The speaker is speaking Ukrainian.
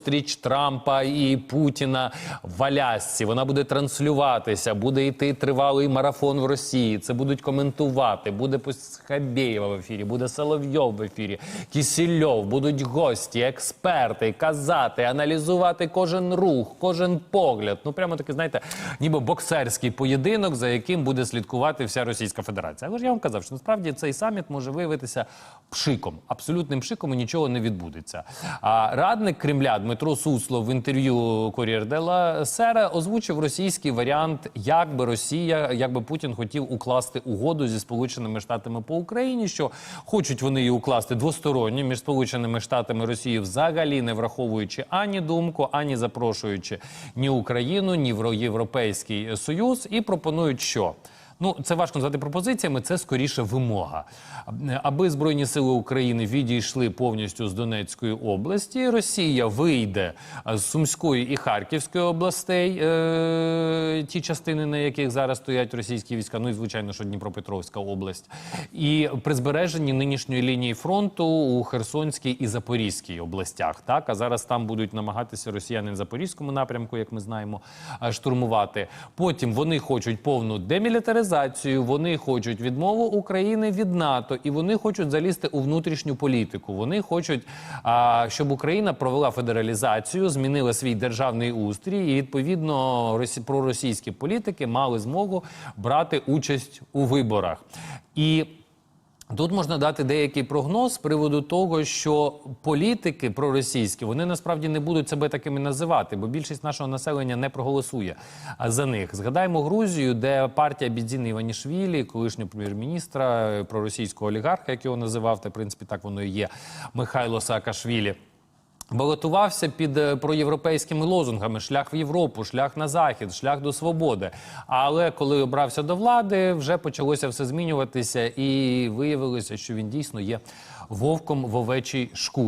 Зустріч Трампа і Путіна в Алясці. Вона буде транслюватися, буде йти тривалий марафон в Росії. Це будуть коментувати. Буде Хабєєва в ефірі, буде Соловйов в ефірі, Кісільов, будуть гості, експерти, казати, аналізувати кожен рух, кожен погляд. Ну прямо таки, знаєте, ніби боксерський поєдинок, за яким буде слідкувати вся Російська Федерація. Але ж я вам казав, що насправді цей саміт може виявитися пшиком, абсолютним пшиком і нічого не відбудеться. А радник Кремля Дмитро Суслов в інтерв'ю Кор'єр Дела Сера озвучив російський варіант, як би Росія, як би Путін хотів укласти угоду зі Сполученими Штатами по Україні, що хочуть вони її укласти двосторонньо між Сполученими Штатами і Росією, взагалі не враховуючи ані думку, ані запрошуючи ні Україну, ні в Європейський Союз, і пропонують що. Ну, це важко назвати пропозиціями, це скоріше вимога. Аби Збройні сили України відійшли повністю з Донецької області, Росія вийде з Сумської і Харківської областей, е- ті частини, на яких зараз стоять російські війська, ну і звичайно, що Дніпропетровська область, і при збереженні нинішньої лінії фронту у Херсонській і Запорізькій областях. Так, а зараз там будуть намагатися росіяни в Запорізькому напрямку, як ми знаємо, е, штурмувати. Потім вони хочуть повну демілітаризацію, вони хочуть відмову України від НАТО, і вони хочуть залізти у внутрішню політику. Вони хочуть, щоб Україна провела федералізацію, змінила свій державний устрій, і відповідно росі- проросійські політики мали змогу брати участь у виборах. І Тут можна дати деякий прогноз з приводу того, що політики проросійські вони насправді не будуть себе такими називати, бо більшість нашого населення не проголосує за них. Згадаємо Грузію, де партія Бідзіни Іванішвілі, колишнього прем'єр-міністра, проросійського олігарха, як його називав, та в принципі так воно і є, Михайло Саакашвілі. Балотувався під е, проєвропейськими лозунгами шлях в Європу, шлях на захід, шлях до свободи. Але коли обрався до влади, вже почалося все змінюватися, і виявилося, що він дійсно є вовком в овечій шкурі.